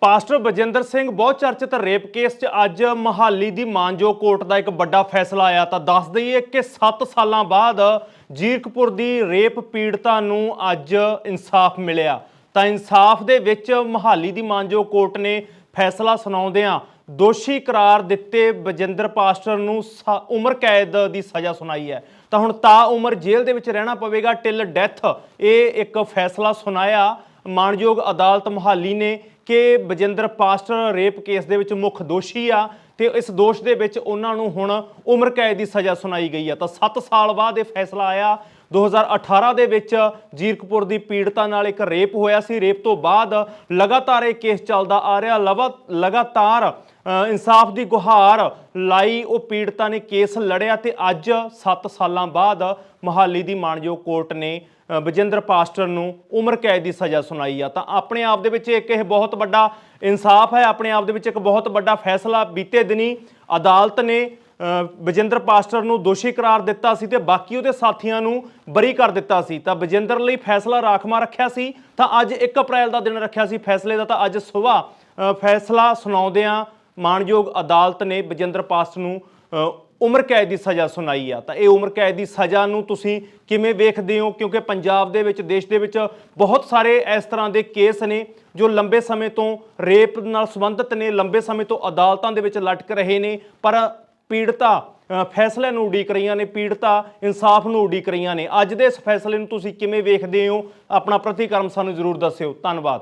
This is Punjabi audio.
ਪਾਸਟਰ ਬਜਿੰਦਰ ਸਿੰਘ ਬਹੁਤ ਚਰਚਿਤ ਰੇਪ ਕੇਸ 'ਚ ਅੱਜ ਮਹਾਲੀ ਦੀ ਮਾਨਜੋ ਕੋਰਟ ਦਾ ਇੱਕ ਵੱਡਾ ਫੈਸਲਾ ਆਇਆ। ਤਾਂ ਦੱਸ ਦਈਏ ਕਿ 7 ਸਾਲਾਂ ਬਾਅਦ ਜੀਰਕਪੁਰ ਦੀ ਰੇਪ ਪੀੜਤਾ ਨੂੰ ਅੱਜ ਇਨਸਾਫ ਮਿਲਿਆ। ਤਾਂ ਇਨਸਾਫ ਦੇ ਵਿੱਚ ਮਹਾਲੀ ਦੀ ਮਾਨਜੋ ਕੋਰਟ ਨੇ ਫੈਸਲਾ ਸੁਣਾਉਂਦਿਆਂ ਦੋਸ਼ੀ ਕਰਾਰ ਦਿੱਤੇ ਬਜਿੰਦਰ ਪਾਸਟਰ ਨੂੰ ਸ- ਉਮਰ ਕੈਦ ਦੀ ਸਜ਼ਾ ਸੁਣਾਈ ਹੈ। ਤਾਂ ਹੁਣ ਤਾ ਉਮਰ ਜੇਲ੍ਹ ਦੇ ਵਿੱਚ ਰਹਿਣਾ ਪਵੇਗਾ ਟਿਲ ਡੈਥ ਇਹ ਇੱਕ ਫੈਸਲਾ ਸੁਣਾਇਆ। ਮਾਨਯੋਗ ਅਦਾਲਤ ਮੁਹਾਲੀ ਨੇ ਕਿ ਬਜਿੰਦਰ ਪਾਸਟਰ ਰੇਪ ਕੇਸ ਦੇ ਵਿੱਚ ਮੁੱਖ ਦੋਸ਼ੀ ਆ ਤੇ ਇਸ ਦੋਸ਼ ਦੇ ਵਿੱਚ ਉਹਨਾਂ ਨੂੰ ਹੁਣ ਉਮਰ ਕੈਦ ਦੀ ਸਜ਼ਾ ਸੁਣਾਈ ਗਈ ਆ। ਤਾਂ 7 ਸਾਲ ਬਾਅਦ ਇਹ ਫੈਸਲਾ ਆਇਆ 2018 ਦੇ ਵਿੱਚ ਜੀਰਕਪੁਰ ਦੀ ਪੀੜਤਾ ਨਾਲ ਇੱਕ ਰੇਪ ਹੋਇਆ ਸੀ। ਰੇਪ ਤੋਂ ਬਾਅਦ ਲਗਾਤਾਰ ਇਹ ਕੇਸ ਚੱਲਦਾ ਆ ਰਿਹਾ। ਲਵਾ- ਲਗਾਤਾਰ ਇਨਸਾਫ ਦੀ ਗੁਹਾਰ ਲਾਈ ਉਹ ਪੀੜਤਾ ਨੇ ਕੇਸ ਲੜਿਆ ਤੇ ਅੱਜ 7 ਸਾਲਾਂ ਬਾਅਦ ਮਹਾਲੀ ਦੀ ਮਾਣਯੋਗ ਕੋਰਟ ਨੇ ਬਜਿੰਦਰ ਪਾਸਟਰ ਨੂੰ ਉਮਰ ਕੈਦ ਦੀ ਸਜ਼ਾ ਸੁਣਾਈ ਆ। ਤਾਂ ਆਪਣੇ ਆਪ ਦੇ ਵਿੱਚ ਇੱਕ ਇਹ ਬਹੁਤ ਵੱਡਾ ਇਨਸਾਫ ਹੈ। ਆਪਣੇ ਆਪ ਦੇ ਵਿੱਚ ਇੱਕ ਬਹੁਤ ਵੱਡਾ ਫੈਸਲਾ ਬੀਤੇ ਦਿਨੀ ਅਦਾਲਤ ਨੇ ਬਜਿੰਦਰ ਪਾਸਟਰ ਨੂੰ ਦੋਸ਼ੀ ਕਰਾਰ ਦਿੱਤਾ ਸੀ ਤੇ ਬਾਕੀ ਉਹਦੇ ਸਾਥੀਆਂ ਨੂੰ ਬਰੀ ਕਰ ਦਿੱਤਾ ਸੀ। ਤਾਂ ਬਜਿੰਦਰ ਲਈ ਫੈਸਲਾ ਰਾਖਮਾ ਰੱਖਿਆ ਸੀ। ਤਾਂ ਅੱਜ 1 ਅਪ੍ਰੈਲ ਦਾ ਦਿਨ ਰੱਖਿਆ ਸੀ ਫੈਸਲੇ ਦਾ। ਤਾਂ ਅੱਜ ਸਵੇਰ ਫੈਸਲਾ ਸੁਣਾਉਂਦਿਆਂ ਮਾਣਯੋਗ ਅਦਾਲਤ ਨੇ ਬਜਿੰਦਰ ਪਾਸਟਰ ਨੂੰ ਉਮਰ ਕੈਦ ਦੀ ਸਜ਼ਾ ਸੁਣਾਈ ਆ। ਤਾਂ ਇਹ ਉਮਰ ਕੈਦ ਦੀ ਸਜ਼ਾ ਨੂੰ ਤੁਸੀਂ ਕਿਵੇਂ ਵੇਖਦੇ ਹੋ? ਕਿਉਂਕਿ ਪੰਜਾਬ ਦੇ ਵਿੱਚ, ਦੇਸ਼ ਦੇ ਵਿੱਚ ਬਹੁਤ ਸਾਰੇ ਇਸ ਤਰ੍ਹਾਂ ਦੇ ਕੇਸ ਨੇ ਜੋ ਲੰਬੇ ਸਮੇਂ ਤੋਂ ਰੇਪ ਨਾਲ ਸੰਬੰਧਿਤ ਨੇ, ਲੰਬੇ ਸਮੇਂ ਤੋਂ ਅਦਾਲਤਾਂ ਦੇ ਵਿੱਚ ਲਟਕ ਰਹੇ ਨੇ। ਪਰ ਪੀੜਤਾ ਅ, ਫੈਸਲੇ ਨੂੰ ਉਡੀਕ ਰਹੀਆਂ ਨੇ ਪੀੜਤਾ ਇਨਸਾਫ ਨੂੰ ਉਡੀਕ ਰਹੀਆਂ ਨੇ। ਅੱਜ ਦੇ ਇਸ ਫੈਸਲੇ ਨੂੰ ਤੁਸੀਂ ਕਿਵੇਂ ਵੇਖਦੇ ਹੋ? ਆਪਣਾ ਪ੍ਰਤੀਕਰਮ ਸਾਨੂੰ ਜ਼ਰੂਰ ਦੱਸਿਓ। ਧੰਨਵਾਦ।